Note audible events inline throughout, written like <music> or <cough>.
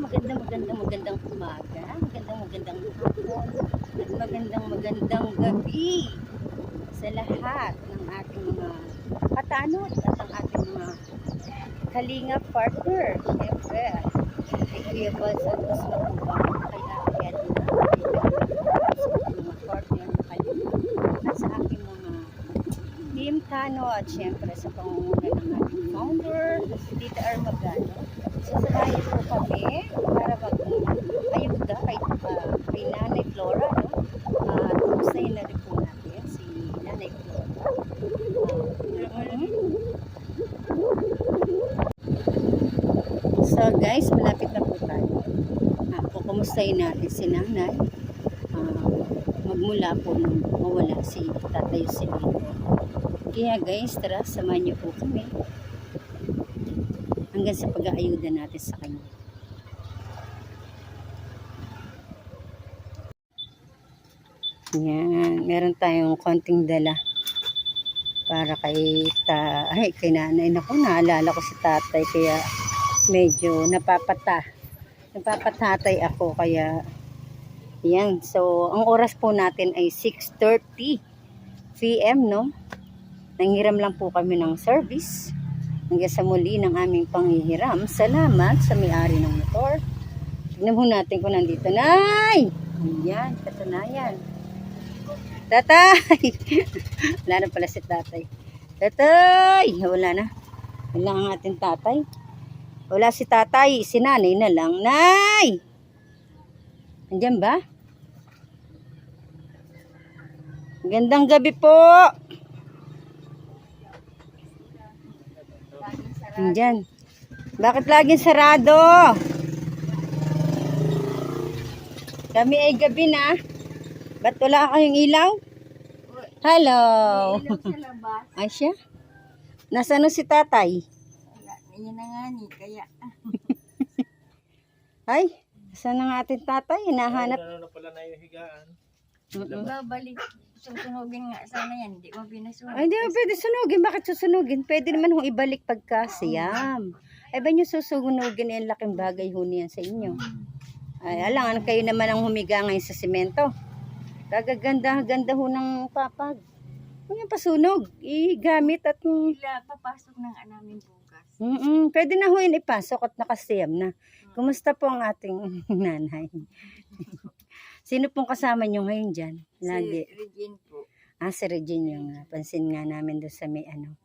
magandang magandang magandang umaga, magandang magandang hapon, at magandang magandang gabi sa lahat ng ating mga katanot at ang ating mga kalinga partner. Siyempre, kay Kuya Bal Santos Matubang, kay Ate Edna, mga partner ng kalinga, at sa aking mga team Tano at siyempre sa pangunguna ng ating founder, Tita Armagano. Sasalayan po kami para mag-ayuda kay, ah, kay Nanay Flora. No? At kumustahin na rin po natin si Nanay Flora. Mhm. So guys, malapit na po tayo. Ah, kukumustahin natin si Nanay. Ah, magmula po nung mawala si Tatay Silvio. Kaya guys, tara, samahan niyo po kami hanggang sa pag-aayuda natin sa kanya. Yan, meron tayong konting dala para kay ta ay kay nanay. Nako naalala ko si tatay kaya medyo napapata napapatatay ako kaya yan. So ang oras po natin ay 6:30 PM no? Nanghiram lang po kami ng service hanggang sa muli ng aming panghihiram. Salamat sa may-ari ng motor. Tignan mo natin kung nandito. Nay! Ayan, katunayan. Tatay! <laughs> Wala na pala si tatay. Tatay! Wala na. Wala ang ating tatay. Wala si tatay. Si nanay na lang. Nay! Andiyan ba? Gandang gabi po! Andyan. Bakit laging sarado? Kami ay gabi na. Ba't wala kayong ilaw? Hello. Ilaw sa labas. Ay siya? Nasaan si tatay? Wala, yan na nga ni, kaya <laughs> Ay, saan ang ating tatay? Hinahanap. Ano na pala na yung higaan? Mm-mm. babalik. Susunugin nga sana yan, di mo pinasunog. Ay, di ba pwede sunugin? Bakit susunugin? Pwede naman kung ibalik pagka siyam. Ay, ba nyo susunugin yung laking bagay ho niyan sa inyo? Ay, alangan kayo naman ang humiga ngayon sa simento. Kagaganda-ganda ho ng papag. Huwag yung pasunog. Igamit at mm, Sila papasok ng namin bukas. mm, pwede na ho yun ipasok at nakasiyam na. Kumusta po ang ating <laughs> nanay? <laughs> Sino pong kasama nyo ngayon dyan? Lagi. Si Regine po. Ah, si Regine yung napansin nga namin doon sa may ano,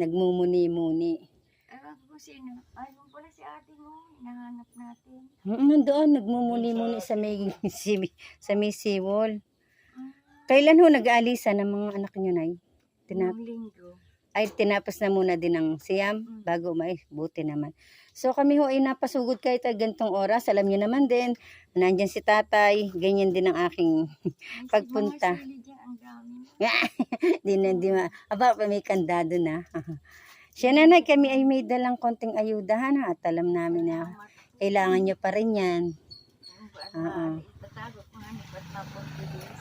nagmumuni-muni. Ewan ko sino. Ay, mo pala si ate mo. Hinahanap natin. Mm, nandoon, nagmumuni-muni sa may, <laughs> si, sa may seawall. Kailan ho nag-aalisa ng mga anak nyo, Nay? Tina- Nung linggo. ay, tinapos na muna din ng siyam Mm. bago umay. Buti naman. So kami ho ay napasugod kahit sa gantong oras. Alam nyo naman din, nandyan si tatay, ganyan din ang aking, Pagpunta. <laughs> Di na, di ma, aba, may kandado na. <laughs> Siya nanay, kami ay may dalang konting ayudahan ha, at alam namin na kailangan nyo pa rin yan. Ba- Oo. mapagbilis.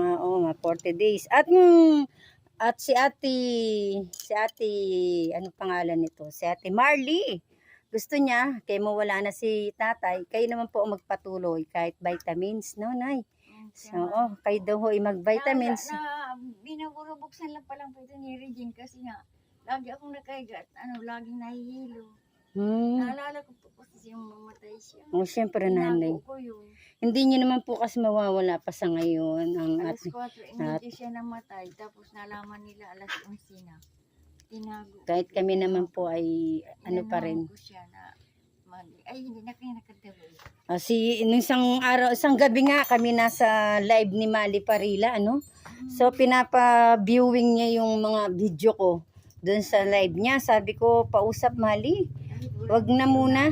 Oo, mga 40 days. At mm, at si Ate si Ate ano pangalan nito? Si Ate Marley. Gusto niya kay mawala na si tatay, kayo naman po magpatuloy kahit vitamins, no, Nay? So, oh, kayo daw ho ay mag-vitamins. Na, na, binabuksan lang palang ito ni Regine kasi nga, lagi akong nakahiga at ano, laging nahihilo. Hmm. Naalala ko po kasi yung mamatay siya. Oh, syempre nanay. Tinago ko yun. Hindi niyo naman po kasi mawawala pa sa ngayon ang Alas ating 4, imedyo siya namatay. Tapos nalaman nila alas 11 na. Tinago. kahit kami naman po ay ano pa rin. ko siya na, mag- ay hindi na kayo nakatabi. Ah, si nung isang araw, isang gabi nga kami nasa live ni Mali Parila, ano? So pinapa-viewing niya yung mga video ko doon sa live niya. Sabi ko, pausap Mali. Wag na muna.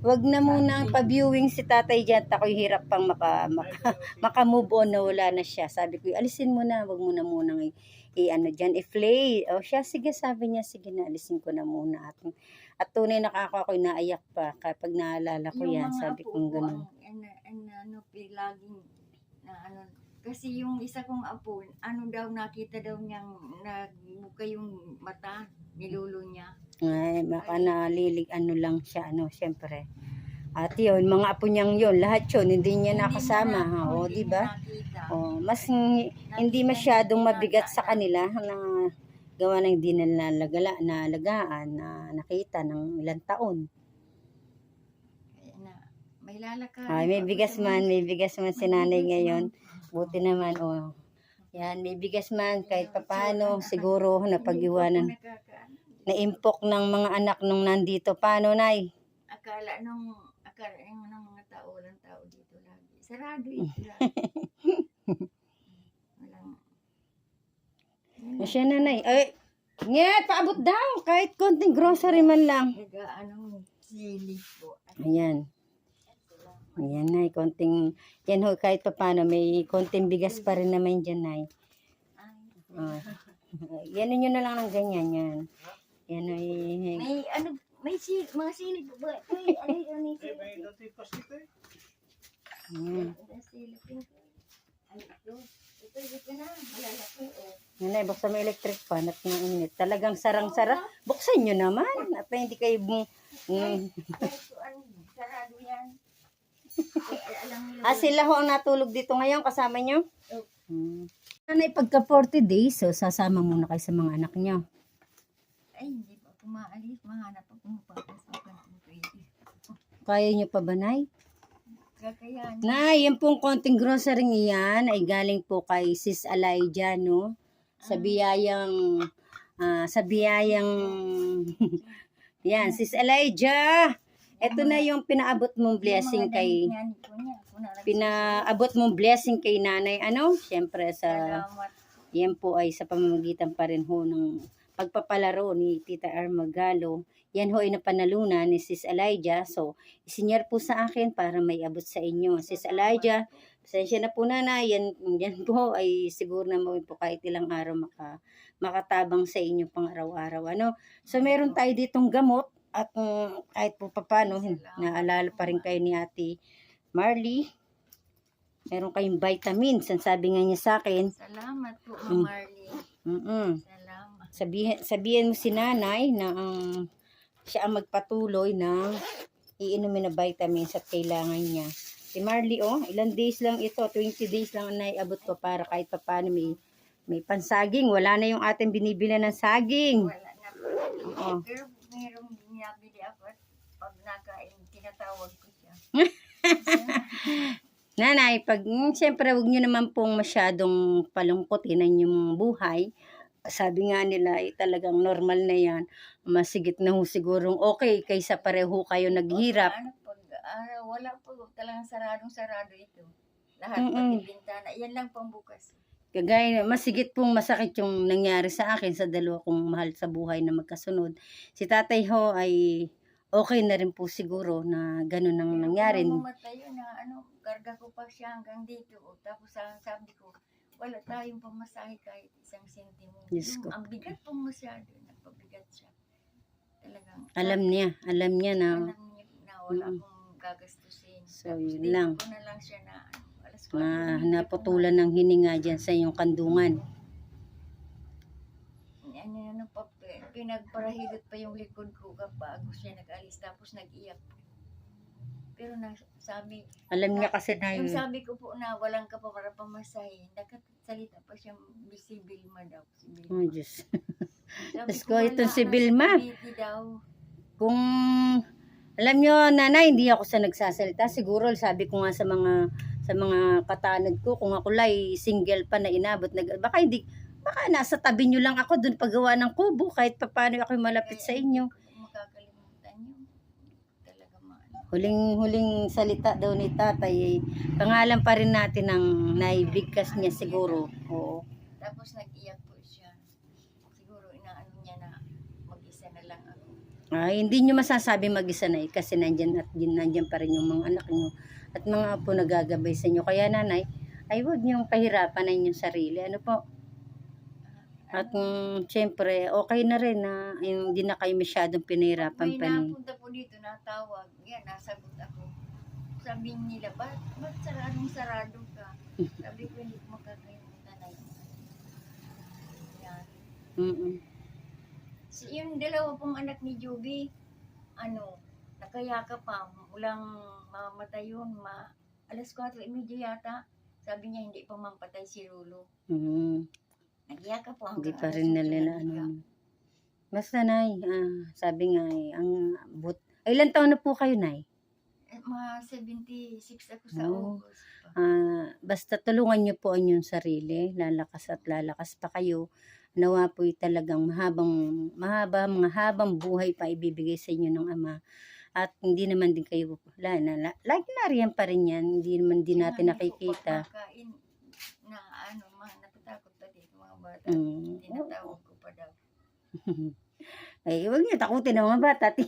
Wag na muna ang pa-viewing si tatay dyan. Ako'y hirap pang maka, maka, <laughs> maka-move on na wala na siya. Sabi ko, alisin mo na. Wag mo na munang i, i ano dyan, i-play. O siya, sige, sabi niya, sige na, alisin ko na muna. At, at tunay nakaka ako'y naiyak pa kapag naalala ko yan. Sabi ko, ganun. Ang, ano, pi- laging, na ano, kasi yung isa kong apo, ano daw, nakita daw niyang, nagbuka yung mata, nilulo niya. Ay, baka nalilig ano lang siya, ano, syempre. At yun, mga apo niyang yun, lahat yun, hindi niya Hindi nakasama. na-? O, di ba? O, mas hindi masyadong mabigat sa kanila na gawa ng hindi na nalagala, nalagaan, na nakita ng ilang taon. May lalakad. Ay, may bigas man, may bigas man si nanay ngayon. Buti naman, o. Yan, may bigas man, kahit papano, siguro napag-iwanan. Naimpok ng mga anak nung nandito. Paano, Nay? Akala nung, akala yung ng mga tao, walang tao dito lagi. Sarado ito lagi. <laughs> Walang, Masya, Nanay. Ay, Nyet, paabot daw. Kahit konting grocery man lang. Naga, anong sili po. Ayan. Ayan, Nay. Konting, yan ho, kahit papano, may konting bigas pa rin naman dyan, Nay. Ay, Oh. <laughs> yan nyo na lang ng ganyan, yan. Yan ay, may ano, may sili, mga sili po ba? Uy, ano yun, ano yung sili? yan. Ano sili po? Ay, ito. Ito, ito na. Malalaki, oh. Nanay, buksan mo electric fan at ng init. Talagang sarang-sara. Buksan nyo naman. At pa hindi kayo, mm, sarado yan. <laughs> Ah, sila ho ang natulog dito ngayon kasama nyo? Oh. Hmm. Nanay, pagka 40 days, so sasama muna kayo sa mga anak nyo. Ay, hindi pa pumaalis. Mahanap pa pumapapasukan kung pwede. Kaya nyo pa ba, Nay? Kakayan. Nay, yan pong konting grocery iyan ay galing po kay Sis Elijah, no? Sa biyayang, ah, sa biyayang, <laughs> yan, Sis Elijah! Ito na yung pinaabot mong blessing kay, pinaabot mong blessing kay nanay, ano? Siyempre sa, yan po ay sa pamamagitan pa rin ho ng pagpapalaro ni Tita Armagalo. Yan ho ay napanalunan ni Sis Elijah. So, isinyar po sa akin para may abot sa inyo. Sis Elijah, pasensya na po na Yan, yan po ay siguro na mo po kahit ilang araw maka, makatabang sa inyo pang araw-araw. Ano? So, meron tayo ditong gamot at mm, kahit po papano, naalala pa rin kayo ni Ate Marley. Meron kayong vitamins. Ang sabi nga niya sa akin, Salamat po, Mm. Ma'am Marley. mm Salamat. sabihin, sabihin mo si nanay na ang siya ang magpatuloy na iinumin na vitamins at kailangan niya. Si Marley, oh, ilang days lang ito, 20 days lang ang naiabot ko para kahit paano may, may pansaging. Wala na yung ating binibili ng saging. Wala na. Oo. Pero mayroong binabili ako at pag nakain, tinatawag ko siya. Nanay, pag, mm, siyempre, huwag nyo naman pong masyadong palungkotin ang inyong buhay. Sabi nga nila, eh, talagang normal na yan. Masigit na ho sigurong okay kaysa pareho kayo naghirap. Ano, pag araw, wala po talagang saradong-sarado ito. Lahat Mm-mm. pati bintana. Yan lang pang bukas. Kagaya, masigit pong masakit yung nangyari sa akin sa dalawa kong mahal sa buhay na magkasunod. Si tatay ho ay okay na rin po siguro na ganun ang nangyari. kung mamatay yun na ano, karga ko pa siya hanggang dito. O, tapos ang sabi ko, wala tayong pamasahe kahit isang sentimo. Diyos Yung. Ang bigat pong masyado. Nagpabigat siya. Talagang. Alam niya, alam niya na. alam niya na wala Mm. akong gagastusin. So, Tapos yun lang. ko na lang siya na ano, alas ko. Na naputulan ng hininga dyan sa iyong kandungan. Ano, ano, pa, pinagparahilot pa yung likod ko bago siya nag-alis. Tapos nag-iyak po. Pero na, sabi, Alam niya kasi na yung yun. sabi ko po na walang ka pa para pamasahe, nakasalita pa siya si Bilma daw. Si Bilma. Oh, Diyos. Diyos ko, itong si Bilma. Kung alam nyo, nanay, hindi ako sa nagsasalita. Siguro, sabi ko nga sa mga sa mga katanad ko, kung ako lay single pa na inabot, nag, baka hindi, baka nasa tabi nyo lang ako dun paggawa ng kubo, kahit pa paano ako malapit sa inyo. Makakalimutan niyo. Talaga maano. Huling-huling salita daw ni tatay, eh, pangalan pa rin natin ng naibigkas niya siguro. Oo. Tapos nag-iyak po siya. Siguro inaano niya na mag-isa na lang ako. Ay, hindi nyo masasabi mag-isa na eh, kasi nandyan at nandyan pa rin yung mga anak nyo at mga apo nagagabay sa inyo. Kaya nanay, ay huwag niyong pahirapan na inyong sarili. Ano po? At mm, syempre, okay na rin na yung hindi na kayo masyadong pinahirapan May pa ni. napunta po dito, natawag. Yan, nasagot ako. Sabi nila, ba't, ba't saradong sarado ka? <laughs> Sabi ko, hindi ko makakalimutan na yun. Yan. Mm-mm. Si, yung dalawa pong anak ni Juby, ano, nakayaka pa, walang mamatay yun, ma, alas 4.30 yata, sabi niya hindi pa mampatay si Lolo. Mm. Nagyaka po Hindi pa rin 8 nila ano. Basta nay, ah, sabi nga eh, ang but, ay, ilan taon na po kayo nay? Eh, Mga 76 ako sa Oo. August pa. Ah, basta tulungan niyo po ang inyong sarili, lalakas at lalakas pa kayo. Nawa po'y talagang mahabang, mahaba, mga habang buhay pa ibibigay sa inyo ng Ama. At hindi naman din kayo, wala na, la- lagi nariyan pa rin yan, hindi naman din natin hindi ko nakikita. pagkakain na ano, mga natatakot pa dito mga bata. Mm. Tinatawag ko pa daw. Ay, <laughs> huwag niyo takutin ang mga bata. <laughs>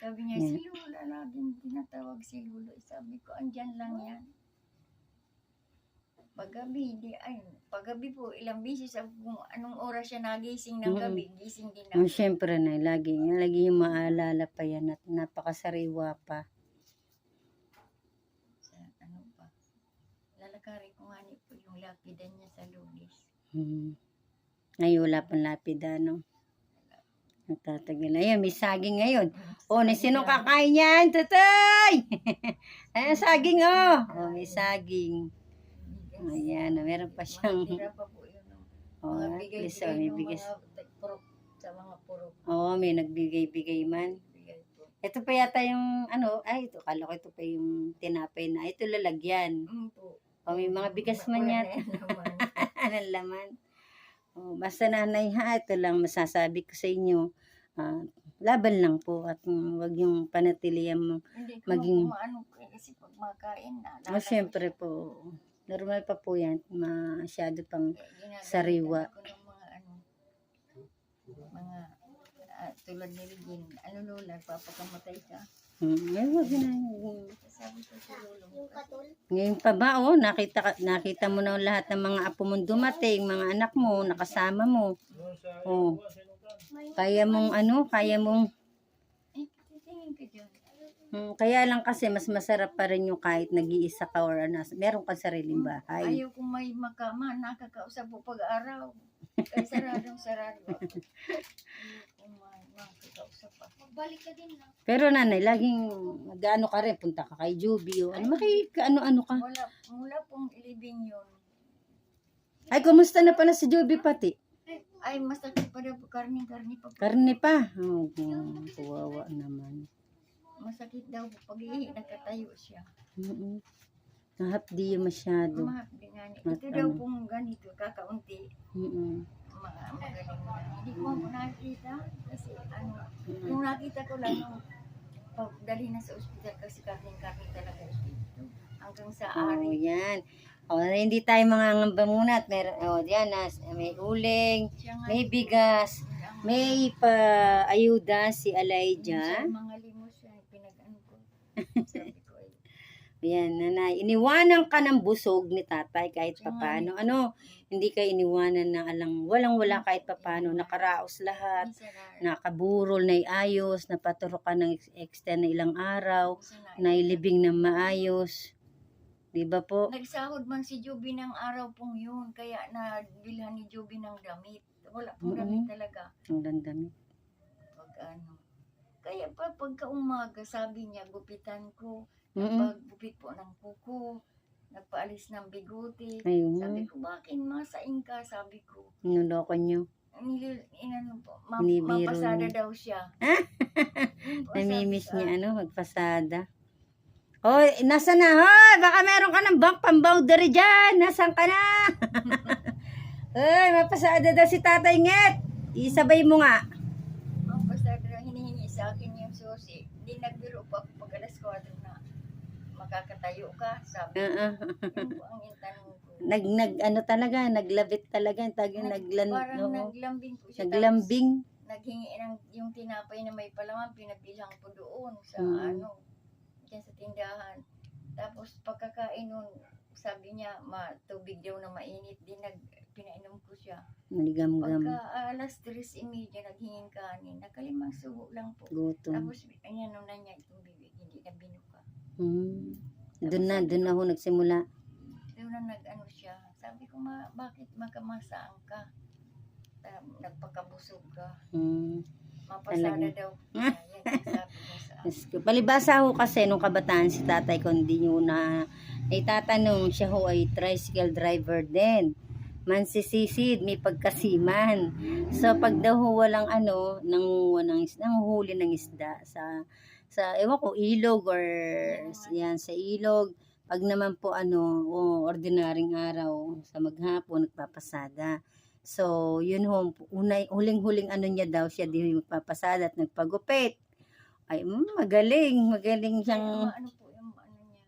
Sabi niya, si Lula laging tinatawag si Lula. Sabi ko, andyan lang yan. Paggabi, di, ay, paggabi po, ilang bisis kung anong oras siya nagising ng gabi, gising din Oh, ako. syempre na, lagi, lagi yung maalala pa yan at napakasariwa pa. Sa, ano pa. Lalakari ko nga ni po yung lapidan niya sa lunes. Hmm. Ngayon, wala pang lapida, no? Nagtatagal. Ayun, may saging ngayon. Oh, ni sino kakain yan? Tatay! <laughs> Ayan, saging, oh. Oh, may saging. Ayan, oh, meron pa siyang... Tira pa po yun. no? Oh, at least, oh, may bigas. sa mga purok. Oo, may nagbigay-bigay man. Ito pa yata yung, ano, ay, ito, kala ko ito pa yung tinapay na. Ito lalagyan. Mm po. O, may mga bigas man yan. Anong <laughs> laman. Oh, basta nanay ha, ito lang masasabi ko sa inyo. Ah, laban lang po at mm, wag yung panatilihan mo. Hindi Maging- eh, kasi pag makain na. Oh, syempre po, normal pa po yan. Masyado pang, Ginagalitan sariwa. mga ano, mga ah, tulad ni Regine, ano lola, papakamatay ka. Hmm, ay, wag na. Ko si Lolo, Ngayon pa ba, oh, nakita, nakita mo na lahat ng mga apo mong dumating, mga anak mo, nakasama mo. Oh, kaya mong ano, kaya mong. Hmm, kaya lang kasi mas masarap pa rin yung kahit nag-iisa ka or ano, meron kang sariling bahay. Ayaw kung may makama, nakakausap po pag-araw. Kaya saradong sarado. <laughs> Ayaw kung may. Magbalik ka din na. Pero nanay, laging mag-ano ka rin, punta ka kay Juby o ano, maki, ano-ano ka. Mula, mula pong ilibing yun, Ay, kumusta na pala si Juby pati? ay masakit pa daw po, karning-karni pa po. Karne pa. Oh, oh, kawawa naman. Masakit daw po, pag nakatayo siya. Mm Nahapdi yung masyado. Mahapdi nga Ito daw ano? pong ganito, kakaunti. Mm-mm. Mga magaling na. Hindi ko nakita kasi ano, yung nakita ko lang nung pagdali na sa ospital kasi karning-karning talaga. Hanggang sa Oh, ari. yan. O, hindi tayo mangangamba muna at meron, oh, yan, nas, may uling, may bigas, may pa-ayuda si sa Elijah. mga limos pinag-ano ko. <laughs> Sabi ko, ay, Yan, nanay. Iniwanan ka ng busog ni tatay kahit papano. Ano, hindi ka iniwanan na alang walang-wala kahit papano. Nakaraos lahat. Nakaburol na ayos. Napaturo ka ng ex- extend na ilang araw. Nailibing ng maayos. Di ba po? Nagsahod man si Joby ng araw pong yun, kaya nabilhan ni Joby ng damit. Wala pong Mm-mm. damit talaga. Ang dandami. Pag ano. Kaya pa pagka umaga, sabi niya, gupitan ko. Mm-mm. Paggupit po ng kuko. Nagpaalis ng bigote. Ayun. Sabi ko, bakit masaing ka? Sabi ko. Niloko nyo. Nilil, inano po, ma- Binibiro mapasada daw siya. <laughs> Namimiss niya ano, magpasada. Hoy, nasa na? Hoy, baka meron ka ng bank pang-boundary dyan. Nasaan ka na? <laughs> Hoy, mapasada daw si Tatay Nget. Isabay mo nga. Mapasada hinihingi sa akin yung susi. Hindi nagbiro ako pag alas 4 na makakatayo ka. Sabi Uh-uh. Yun po ang intanong ko. Nag, nag, ano talaga, naglabit talaga. Tagi, Nag- naglan, Parang oo. naglambing po siya. naglambing. Tapos naghingi ng yung tinapay na may palaman, pinabilang ko doon sa Mm. ano, dyan sa tindahan. Tapos pagkakain nun, sabi niya, ma, tubig daw na mainit. Di nag, pinainom ko siya. Naligam-gam. Pagka alas 3.30, naghingin kanin. Nakalimang subo lang po. Gutom. Tapos, ayan na niya itong bibig, hindi na binuka. Hmm. Doon na, doon na ho nagsimula. Doon na nag-ano siya. Sabi ko, ma, bakit makamasaan ka? Ta- nagpakabusog ka. Hmm. Mapasada Talaga. daw. <laughs> Ayan, ko. Palibasa ho kasi nung kabataan si tatay ko hindi nyo na itatanong siya ho ay tricycle driver din. Mansisisid, may pagkasiman. So pag daw ho walang ano, nangunguha ng isda, nanguhuli ng isda sa sa ewan ko ilog or yan sa ilog pag naman po ano o ordinaryong araw sa maghapon nagpapasada so yun ho unay huling-huling ano niya daw siya di magpapasada at nagpagupit ay mm, magaling magaling siyang ano po yung ano niya.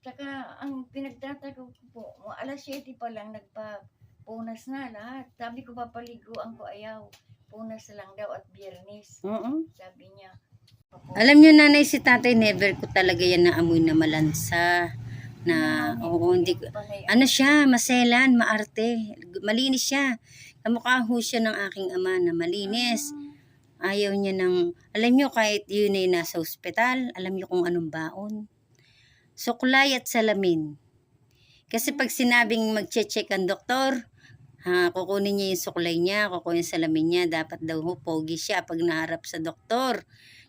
Tsaka ang pinagtatago ko po, alas 7 pa lang nagpa-punas na lahat. Sabi ko papaliguan ko ayaw. Punas lang daw at biyernes. Oo. Sabi niya. Alam niyo nanay si tatay never ko talaga yan naamoy na malansa na oo hindi ko ano siya maselan maarte malinis siya kamukha ho siya ng aking ama na malinis ayaw niya ng alam niyo kahit yun ay nasa ospital alam niyo kung anong baon suklay at salamin kasi pag sinabing magche-check ang doktor ha, kukunin niya yung suklay niya, kukunin yung salamin niya, dapat daw ho, pogi siya pag naharap sa doktor.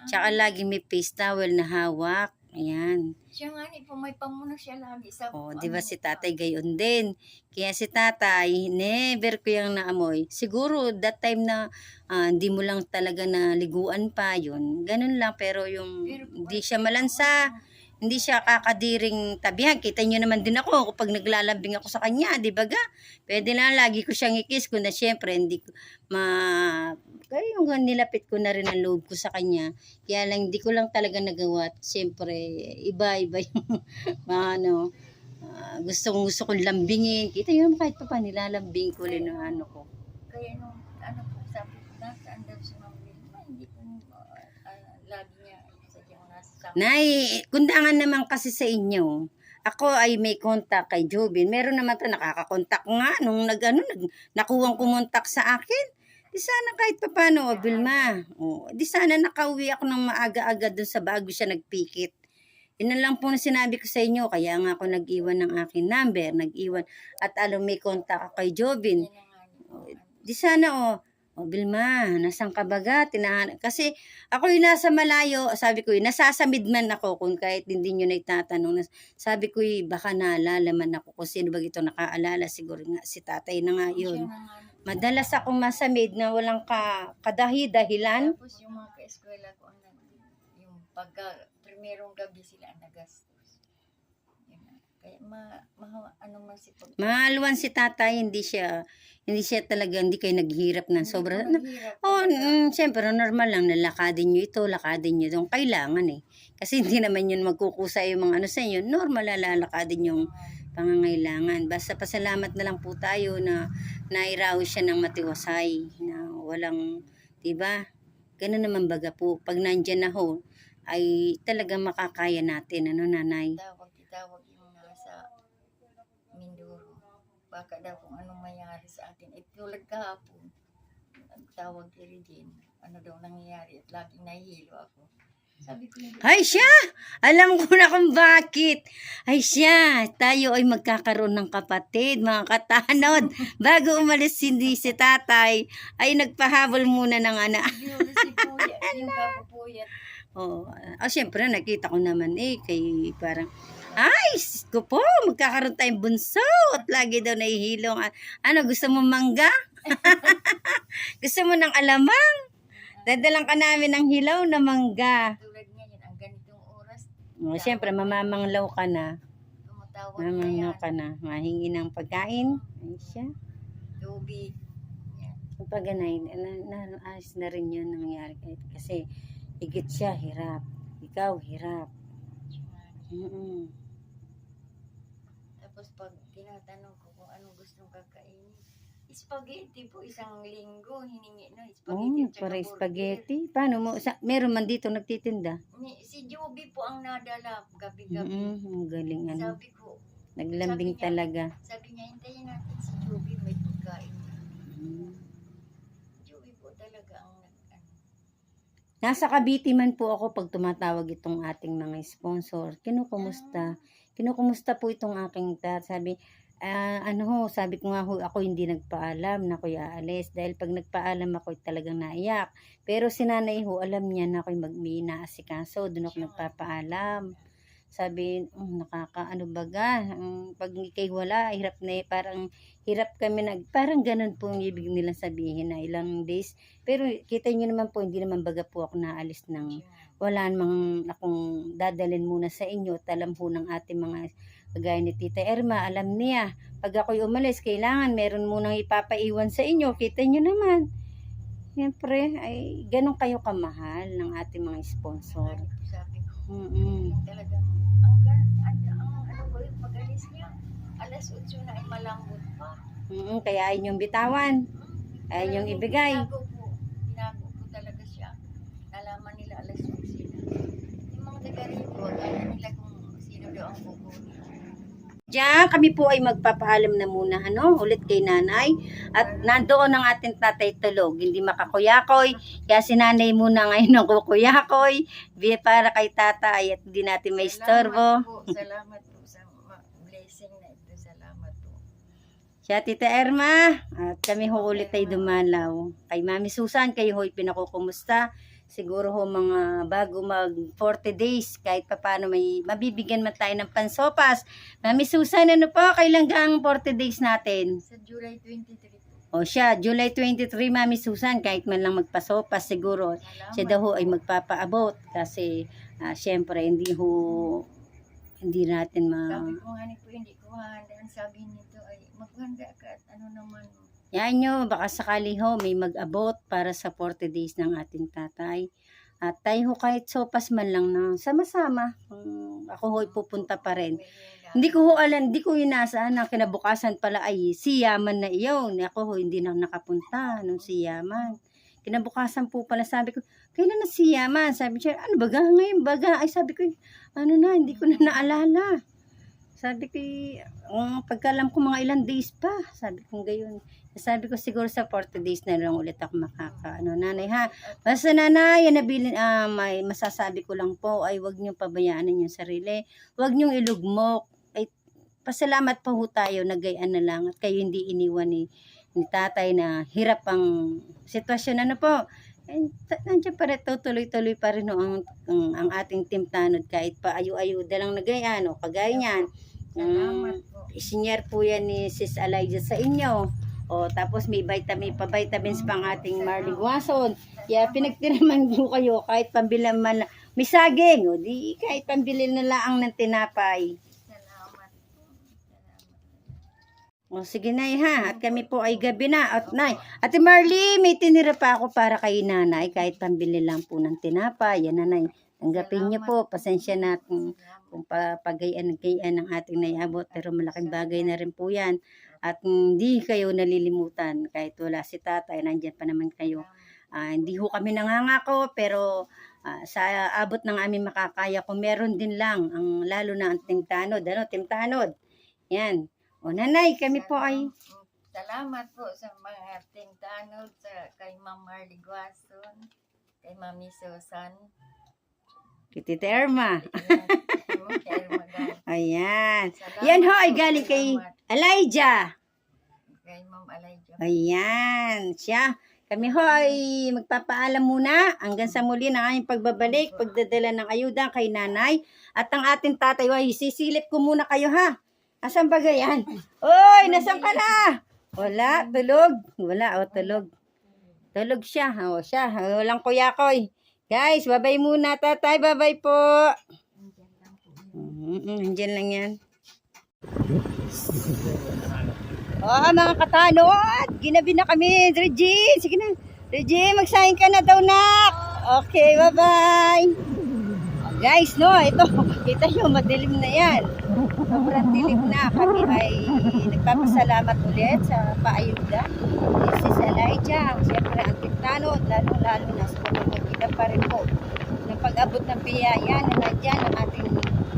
Tsaka lagi may face towel na hawak. Ayan. Siya nga ni po, may pamuna siya lagi sa... O, di ba ano, si tatay gayon din. Kaya si tatay, never ko yung naamoy. Siguro, that time na ah, hindi mo lang talaga na liguan pa yun. Ganun lang, pero yung Pero hindi siya malansa, hindi siya kakadiring tabihan. Kita niyo naman din ako kapag naglalambing ako sa kanya, di ba ga? Pwede lang lagi ko siyang ikis ko na syempre hindi ko ma kaya yung nilapit ko na rin ang loob ko sa kanya. Kaya lang hindi ko lang talaga nagawa. Syempre, iba-iba <laughs> yung mga ano, ah, gustong gusto kong lambingin. Kita yun kahit pa pa nilalambing ko rin ano ko. Kaya nung, ano po, sabi ko, nasaan daw si Ma'am Wilma? Hindi ko, uh, uh, lagi niya, sadyang nasa sa Nay, kundangan naman kasi sa inyo. Ako ay may contact kay Jobin. Meron naman to nakakakontak nga nung nag ano, nag, nakuwang kumontak sa akin. Di sana kahit papano, o Vilma. O, di sana nakauwi ako ng maaga-aga dun sa bago siya nagpikit. Na lang po na sinabi ko sa inyo. Kaya nga ako nag-iwan ng aking number. Nag-iwan. At alam may contact ako kay Jobin. Ano. Di sana o, o Bilma, nasan ka baga? Kasi ako yung nasa malayo, sabi ko, nasasamid man ako kung kahit hindi nyo na itatanong. Sabi ko, baka naalala man ako kung sino ba ito nakaalala. Siguro nga si tatay na nga yun. Madalas akong masamid na walang ka, kadahi-dahilan. Tapos yung mga ka-eskwela ko, ang yung pagka, primerong gabi sila ang nagastos. Kaya ma, ma, ano man si pag... Mahaluan si tatay, hindi siya, hindi siya talaga, hindi kayo naghirap ng sobra. Na, Oh, mm, siyempre, normal lang na lakadin nyo ito, lakadin nyo itong kailangan eh. Kasi hindi <laughs> naman yun magkukusa yung mga ano sa inyo. Normal lalakadin yung pangangailangan. Basta pasalamat na lang po tayo na nairaw siya ng matiwasay. Na walang, di ba? Ganun naman baga po. Pag nandyan na ho, ay talagang makakaya natin. Ano, nanay? Tawag, tawag yung nasa Mindoro. Baka daw kung anong mayari sa atin. Eh, tulad kahapon, nagtawag kay Regine. Ano daw nangyayari at laging nahihilo ako. Sabi ko, hindi. Ay siya! Alam ko na kung bakit. Ay siya, tayo ay magkakaroon ng kapatid, mga katanod. <laughs> Bago umalis hindi si tatay, ay nagpahabol muna ng anak. Siguro si Puya, yung kapupuyat. Oh, ah, syempre nakita ko naman eh, kay parang, ay, ko po, magkakaroon tayong bunso. At lagi daw nahihilong. Ah, Ano, gusto mo mangga? <laughs> gusto mo ng alamang? Dadalang ka namin ng hilaw na mangga. Tulad ngayon, ang ganitong oras, Oh, syempre, mamamanglaw ka na. tumatawag na Mamanglaw yan. ka na. Mahingi ng pagkain. Ay siya. Tubig. Yan. Pag ganay, na, na, ayos na rin yun nangyari. Kasi, higit siya, hirap. Ikaw, hirap. Mm-mm. Pag tinatanong ko kung anong gustong kakainin, spaghetti po isang linggo hiningi na spaghetti Oh, saka para spaghetti. Paano mo? Sa, meron man dito nagtitinda. Ni, si Joby po ang nadala gabi-gabi. Mm-mm, ang galing ano. Sabi ko, Naglambing sabi niya- talaga. sabi niya, hintayin natin si Joby may pagkain. Mm. Joby po talaga ang ano, Nasa Cavite man po ako pag tumatawag itong ating mga sponsor. Kinukumusta? Kinukumusta po itong aking tat. Sabi, Ah, ano ho, sabi ko nga ho, ako hindi nagpaalam na ako'y aalis. Dahil pag nagpaalam ako, talagang naiyak. Pero si nanay ho, alam niya na ako'y mag-minaasikaso. Doon ako nagpapaalam. Sabi, "Mm, nakakaano baga, mm, pag ikay wala, hirap na eh, parang hirap kami nag, parang ganun po yung ibig nilang sabihin na ilang days. Pero kita niyo naman po, hindi naman baga po ako naalis ng wala namang akong dadalhin muna sa inyo. Talam po ng ating mga kagaya ni Tita Erma, alam niya, pag ako'y umalis, kailangan meron munang ipapaiwan sa inyo. Kita niyo naman. Siyempre, ay ganun kayo kamahal ng ating mga sponsor. Sabi Mm-mm. yung talagang, ang, gan- ang, ang, ano ko yung pag-alis niya, alas 8 na ay malambot pa. Mm-mm, kaya ayun yung bitawan. Ayun yung ibigay. Tinago po, tinago po talaga siya. Nalaman nila alas 11 na. Yung mga taga rito, akala nila kung sino daw ang kukunin. Diyan, kami po ay magpapaalam na muna ano, ulit kay nanay. At nandoon ang ating tatay tulog, hindi makakuyakoy. Kaya si nanay muna ngayon ang kukuyakoy. Para kay tatay at hindi natin may Salamat istorbo. po, <laughs> salamat po sa blessing na ito. Salamat po. Siya, Tita Erma. At kami ho ulit ay dumalaw. Kay Mami Susan, kayo ho'y pinakukumusta. Siguro ho mga bago mag 40 days, kahit papano may mabibigyan man tayo ng pansopas. Mami Susan, ano po, kailan gang 40 days natin? Sa July 23 po. O siya, July 23, Mami Susan, kahit man lang magpasopas siguro. Salamat Siya daw ho ay magpapaabot kasi ah, syempre hindi ho hindi natin ma... Sabi ko nga ni po, hindi ko hahanda. Ang sabi nito ay, maghanda ka at ano naman. Yan nyo, baka sakali ho may mag-abot para sa 40 days ng ating tatay. At tayo ho kahit sopas man lang na sama-sama. Mm, ako ho'y pupunta pa rin. Hindi ko ho alam, hindi ko inaasahan na kinabukasan pala ay si Yaman na iyon. Ako ho hindi na nakapunta nung si Yaman. Kinabukasan po pala sabi ko, kailan na si Yaman? Sabi siya, ano baga ngayon baga? Ay sabi ko, ano na, hindi ko na naalala. Sabi ko, um, pagkalam ko mga ilang days pa. Sabi ko gayon. Sabi ko siguro sa 40 days na lang ulit ako makaka, ano, nanay ha. Basta nanay, yan nabilin, ah, may masasabi ko lang po ay wag niyong pabayaan yung sarili. Wag niyong ilugmok. Ay, pasalamat pa ho tayo, nagayaan na lang at kayo hindi iniwan ni, ni tatay na hirap ang sitwasyon. Ano po? Ta- nandiyan pa rin, tuloy-tuloy pa rin ho ang, ang, ang ating team tanod kahit pa ayu-ayuda lang nagayaan o kagaya niyan. Salamat Mm, po. isinyer po yan ni Sis Elijah sa inyo. O, tapos may vitamin, pa vitamins pang ating Marley Guason. Kaya pinagtiraman <laughs> ko kayo kahit pambili man, may saging, o di kahit pambili na lang ng tinapay. O sige nay ha, at kami po ay gabi na. At nay, Ate Marley, may tinira pa ako para kay nanay kahit pambili lang po ng tinapay. Yan nanay, tanggapin niyo po, pasensya na kung, kung papagayan gayan ng ating naiabot. Pero malaking bagay na rin po yan. At hindi kayo nalilimutan kahit wala si tatay, nandyan pa naman kayo. Ah, hindi ho kami nangangako pero ah, sa abot ng aming makakaya kung meron din lang ang lalo na ang timtanod ano timtanod yan o nanay kami po ay Salamat po sa mga tingtanod sa kay Ma'am Marley Guason, kay Mami Susan. Tita Erma Ayan, yan ho ay galing kay. Elijah Kay Ma'am Elijah. ayan siya kami ho ay magpapaalam muna hanggang sa muli ng aming pagbabalik, pagdadala ng ayuda kay nanay. At ang ating tatay, ay sisilip ko muna kayo ha. Asan ba yan? Oy, nasan ka na? Wala, tulog. Wala, o tulog. Tulog siya. O siya, walang kuyakoy. Guys, babay muna tatay. Babay po. Nandiyan lang yan. Oh, mga katanod, ginabi na kami, Regine. Sige na. Regine, magsahin ka na daw, nak. Okay, bye-bye. Guys, no, ito, <laughs> kita nyo, madilim na yan. Sobrang dilim na. Kami ay nagpapasalamat ulit sa paayuda. Is Elijah. Siyempre, ang tiktanod, lalo-lalo na sa pamamagitan pa rin po ng pag-abot ng biyaya na nandyan ang ating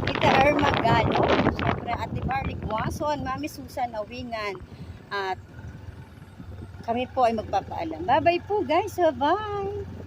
Tita Irma Galo. Siyempre, Ate Marley Guason, Mami Susan Awingan. At kami po ay magpapaalam. Bye-bye po guys. Bye-bye.